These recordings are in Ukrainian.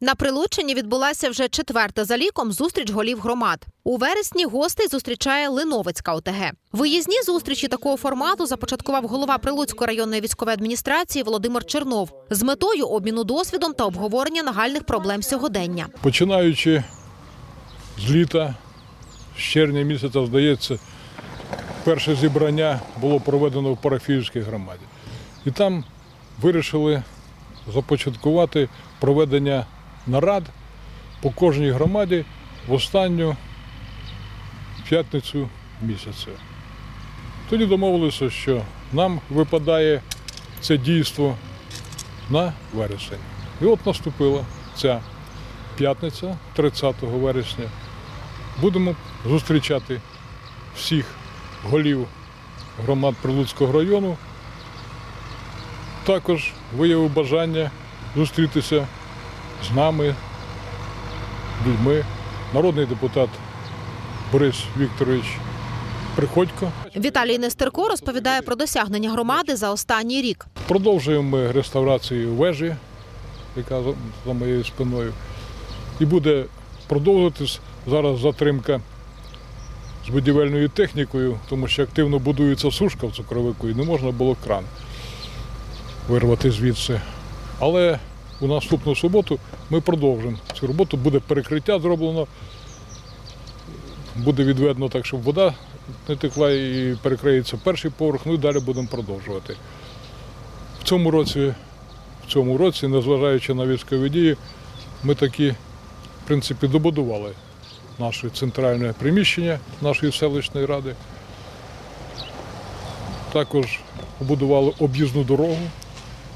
На Прилуччині відбулася вже четверта за ліком зустріч голів громад. У вересні гостей зустрічає Линовецька ОТГ. Виїзні зустрічі такого формату започаткував голова Прилуцької районної військової адміністрації Володимир Чернов з метою обміну досвідом та обговорення нагальних проблем сьогодення. Починаючи з літа, з червня місяця, здається, перше зібрання було проведено в парафіївській громаді. І там вирішили започаткувати проведення нарад по кожній громаді в останню п'ятницю місяця. Тоді домовилися, що нам випадає це дійство на вересень. І от наступила ця п'ятниця, 30 вересня. Будемо зустрічати всіх голів громад Прилуцького району. Також виявив бажання зустрітися з нами, людьми, народний депутат Борис Вікторович Приходько. Віталій Нестерко розповідає про досягнення громади за останній рік. Продовжуємо ми реставрацію вежі, яка за- моєю спиною. І буде продовжуватись зараз затримка з будівельною технікою, тому що активно будується сушка в цукровику і не можна було кран вирвати звідси. Але у наступну суботу ми продовжимо цю роботу. Буде перекриття зроблено, буде відведено так, щоб вода не текла і перекриється перший поверх, ну і далі будемо продовжувати. В цьому році, в цьому році, незважаючи на військові дії, ми такі, в принципі, добудували наше центральне приміщення нашої селищної ради. Також побудували об'їзну дорогу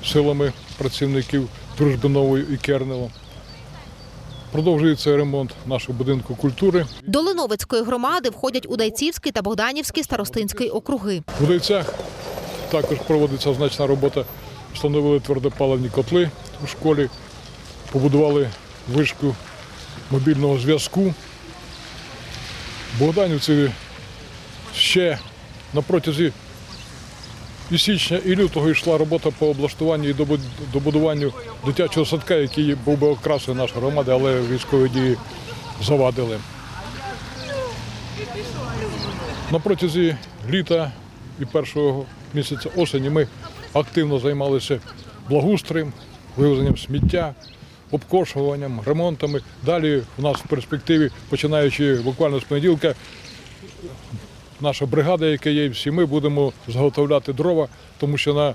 силами працівників Дружби Нової і Кернева. Продовжується ремонт нашого будинку культури. До Линовецької громади входять Удайцівський та Богданівський старостинський округи. В Удайцях також проводиться значна робота. Встановили твердопаливні котли у школі, побудували вишку мобільного зв'язку. Богданівці ще на протязі і січня, і лютого йшла робота по облаштуванню і добудуванню дитячого садка, який був би окрасою нашої громади, але військові дії завадили. На протязі літа і першого місяця осені ми активно займалися благоустроєм, вивезенням сміття, обкошуванням, ремонтами. Далі у нас в перспективі, починаючи буквально з понеділка, наша бригада, яка є, всі ми будемо заготовляти дрова, тому що на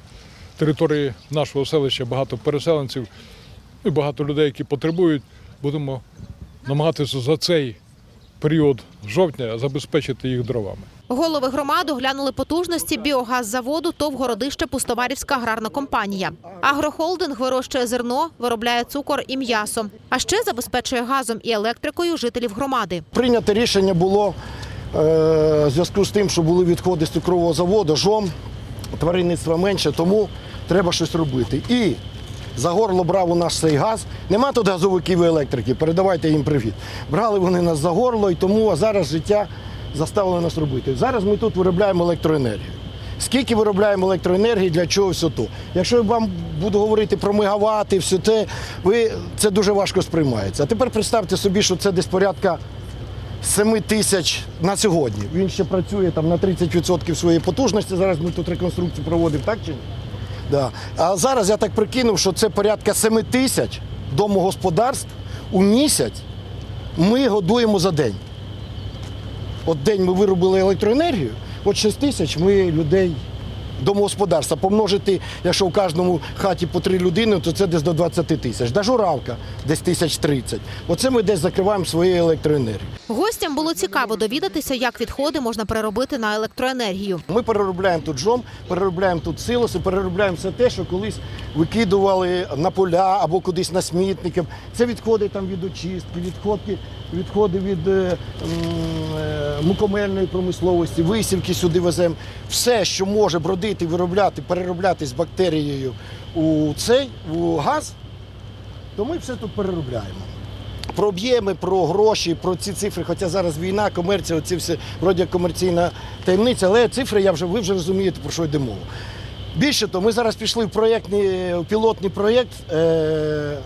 території нашого селища багато переселенців і багато людей, які потребують. Будемо намагатися за цей період жовтня забезпечити їх дровами. Голови громади оглянули потужності біогаззаводу ТОВ Городище Пустоварівська аграрна компанія. Агрохолдинг вирощує зерно, виробляє цукор і м'ясо, а ще забезпечує газом і електрикою жителів громади. Прийняте рішення було в зв'язку з тим, що були відходи з цукрового заводу, жом, тваринництва менше, тому треба щось робити. І за горло брав у нас цей газ. Нема тут газовиків і електрики, передавайте їм привіт. Брали вони нас за горло, і тому зараз життя заставило нас робити. Зараз ми тут виробляємо електроенергію. Скільки виробляємо електроенергії, для чого все то? Якщо я вам буду говорити про мегавати, все те, ви це дуже важко сприймається. А тепер представте собі, що це десь порядка 7 тисяч на сьогодні. Він ще працює там на 30% своєї потужності. Зараз ми тут реконструкцію проводимо, так чи ні? Да. А зараз я так прикинув, що це порядка 7 тисяч домогосподарств у місяць ми годуємо за день. От день ми виробили електроенергію, от 6 тисяч ми людей домогосподарства. Помножити, якщо в кожному хаті по три людини, то це десь до 20 тисяч. Да журавка десь тисяч 30. Оце ми десь закриваємо своєю електроенергією. Гостям було цікаво довідатися, як відходи можна переробити на електроенергію. Ми переробляємо тут жом, переробляємо тут силоси, переробляємо все те, що колись викидували на поля або кудись на смітники. Це відходи там від очистки, відходи, відходи від е, е, мукомельної промисловості, висівки сюди веземо. Все, що може бродити, виробляти, переробляти з бактерією у цей у газ, то ми все тут переробляємо. Про об'єми, про гроші, про ці цифри, хоча зараз війна, комерція, оці все вроді комерційна таємниця, але цифри я вже ви вже розумієте, про що йде мова. Більше того, ми зараз пішли в проєктний, пілотний проєкт е,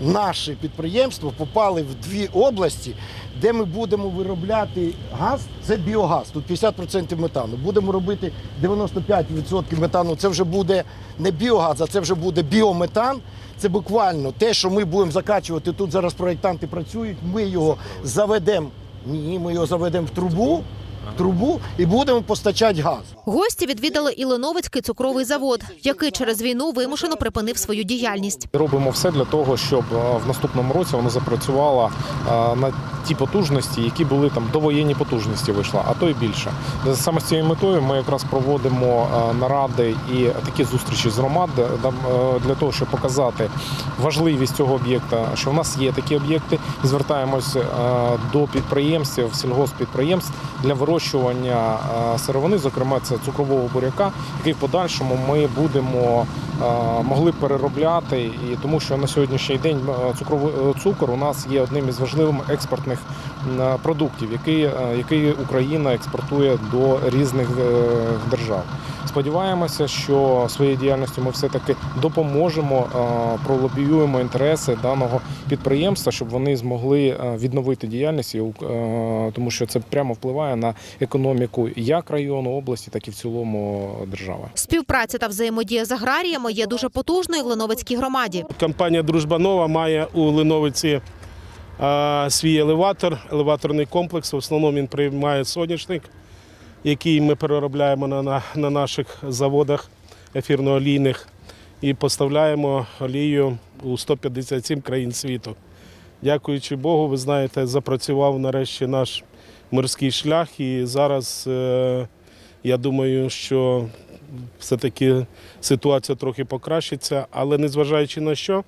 наші підприємства попали в дві області, де ми будемо виробляти газ. Це біогаз. Тут 50% метану. Будемо робити 95% метану. Це вже буде не біогаз, а це вже буде біометан. Це буквально те, що ми будемо закачувати. Тут зараз проєктанти працюють. Ми його заведемо. Ні, ми його заведемо в трубу, в трубу і будемо постачати газ. Гості відвідали і Леновицький цукровий завод, який через війну вимушено припинив свою діяльність. Робимо все для того, щоб е, в наступному році воно запрацювало е, на ті потужності, які були там довоєнні потужності вийшла, а то й більше. Саме з цією метою ми якраз проводимо е, наради і такі зустрічі з громад для того, щоб показати важливість цього об'єкта, що в нас є такі об'єкти, звертаємось до підприємців, сільгосппідприємств для вирощування сировини, зокрема це цукрового буряка, який в подальшому ми будемо могли переробляти, і тому що на сьогоднішній день е, е, цукор у нас є одним із важливих експортних продуктів, який, е, який Україна експортує до різних е, держав. Сподіваємося, що своєю діяльністю ми все таки допоможемо, е, пролобіюємо інтереси даного підприємства, щоб вони змогли е, відновити діяльність, е, тому що це прямо впливає на економіку як району, області, так і в цілому держави. Співпраця та взаємодія з аграріями є дуже потужною в Леновицькій громаді. Компанія Дружба Нова має у Линовиці свій елеватор, елеваторний комплекс. В основному він приймає соняшник, який ми переробляємо на, на, на наших заводах ефірно-олійних і поставляємо олію у 157 країн світу. Дякуючи Богу, ви знаєте, запрацював нарешті наш морський шлях, і зараз е, я думаю, що все-таки ситуація трохи покращиться, але незважаючи на що,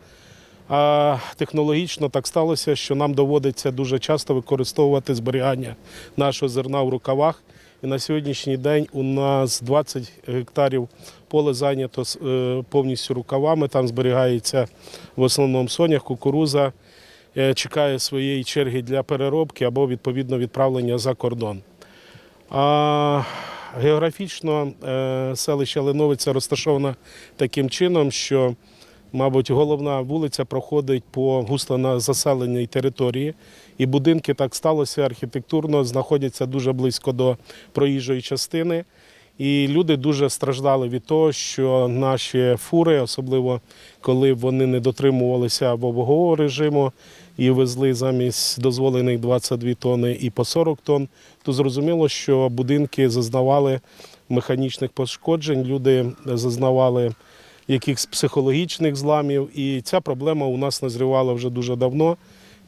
технологічно так сталося, що нам доводиться дуже часто використовувати зберігання нашого зерна в рукавах. І на сьогоднішній день у нас 20 гектарів поле зайнято е, повністю рукавами. Там зберігається в основному сонях, кукуруза, е, чекає своєї черги для переробки або відповідно відправлення за кордон. Географічно е, селище Леновиця розташоване таким чином, що, мабуть, головна вулиця проходить по густо на заселеній території, і будинки так сталося архітектурно, знаходяться дуже близько до проїжджої частини. І люди дуже страждали від того, що наші фури, особливо коли вони не дотримувалися вагового режиму і везли замість дозволених 22 тонни і по 40 тонн, то зрозуміло, що будинки зазнавали механічних пошкоджень, люди зазнавали якихось психологічних зламів. І ця проблема у нас назрівала вже дуже давно.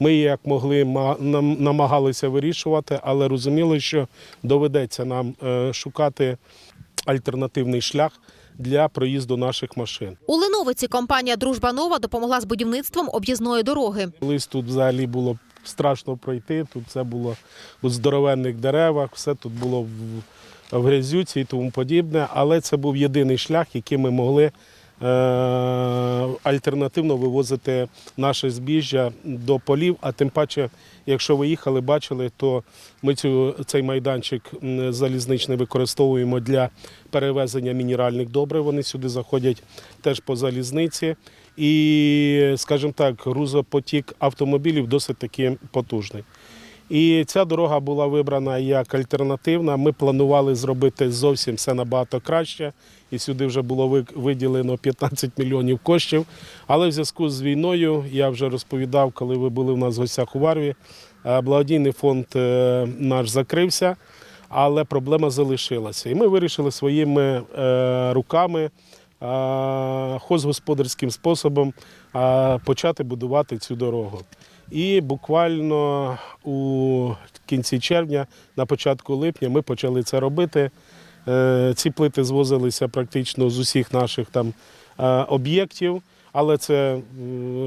Ми її як могли нам- намагалися вирішувати, але розуміли, що доведеться нам е, шукати альтернативний шлях для проїзду наших машин. У Леновиці компанія Дружба Нова допомогла з будівництвом об'їзної дороги. Колись тут взагалі було страшно пройти. Тут це було у здоровенних деревах, все тут було в, в грязюці і тому подібне. Але це був єдиний шлях, який ми могли альтернативно вивозити наше збіжжя до полів. А тим паче, якщо ви їхали, бачили, то ми цю, цей майданчик залізничний використовуємо для перевезення мінеральних добрив. Вони сюди заходять теж по залізниці. І, скажімо так, грузопотік автомобілів досить таки потужний. І ця дорога була вибрана як альтернативна. Ми планували зробити зовсім все набагато краще. І сюди вже було виділено 15 мільйонів коштів. Але в зв'язку з війною, я вже розповідав, коли ви були в нас в гостях у Варві, е, благодійний фонд е, наш закрився, але проблема залишилася. І ми вирішили своїми е, руками хозгосподарським способом почати будувати цю дорогу. І буквально у кінці червня, на початку липня, ми почали це робити. Е, Ці плити звозилися практично з усіх наших там е, об'єктів, але це,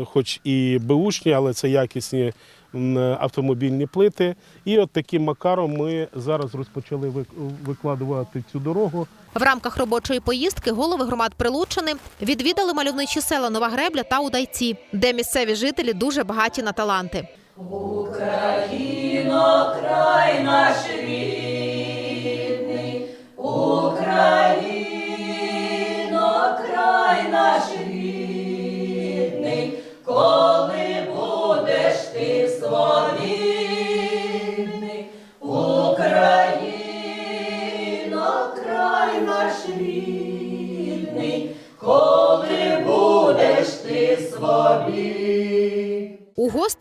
хоч і беушні, але це якісні автомобільні плити. І от таким макаром ми зараз розпочали вик- викладувати цю дорогу. В рамках робочої поїздки голови громад Прилучини відвідали мальовничі села Нова Гребля та Удайці, де місцеві жителі дуже багаті на таланти. Україна, край наш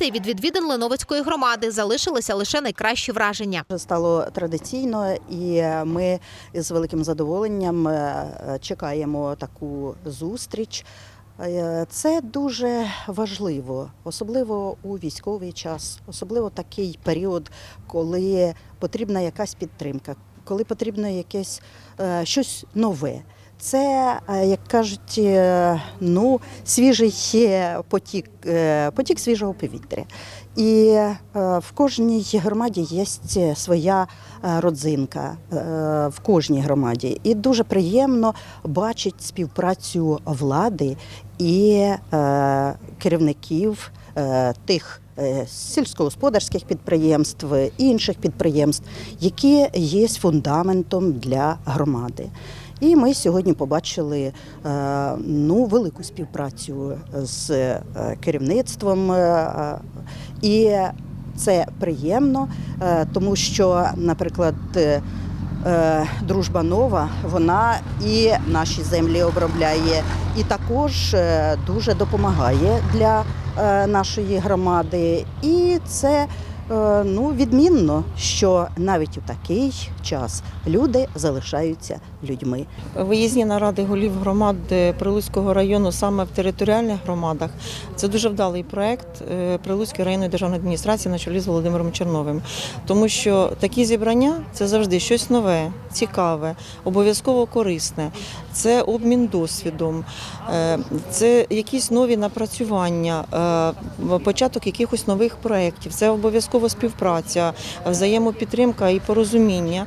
У від відвідин Леновицької громади залишилися лише найкращі враження. Стало традиційно, і ми з великим задоволенням е, чекаємо таку зустріч. Е, Це дуже важливо, особливо у військовий час, особливо такий період, коли потрібна якась підтримка, коли потрібно якесь е, щось нове. Це, е, як кажуть, е, ну, свіжий потік, е, потік свіжого повітря. І в кожній громаді є своя родзинка в кожній громаді. І дуже приємно бачити співпрацю влади і керівників тих сільськогосподарських підприємств, інших підприємств, які є фундаментом для громади. І ми сьогодні побачили е, ну, велику співпрацю з е, керівництвом. е, І це приємно, тому що, наприклад, дружба нова, вона і наші землі обробляє, і також дуже допомагає для нашої громади. І це ну, відмінно, що навіть у такий час люди залишаються людьми. Виїзні наради голів громад е, Прилуцького району саме в територіальних громадах. Це дуже вдалий проект е, Прилуцької районної державної адміністрації на чолі з Володимиром Черновим. Тому що такі зібрання це завжди щось нове, цікаве, обов'язково корисне. Це обмін досвідом, е, це якісь нові напрацювання, е, початок якихось нових проєктів. Це обов'язково співпраця, взаємопідтримка і порозуміння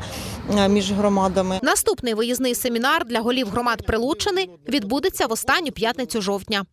е, між громадами. Наступний виїзний семінар для голів громад Прилучини відбудеться в останню п'ятницю жовтня.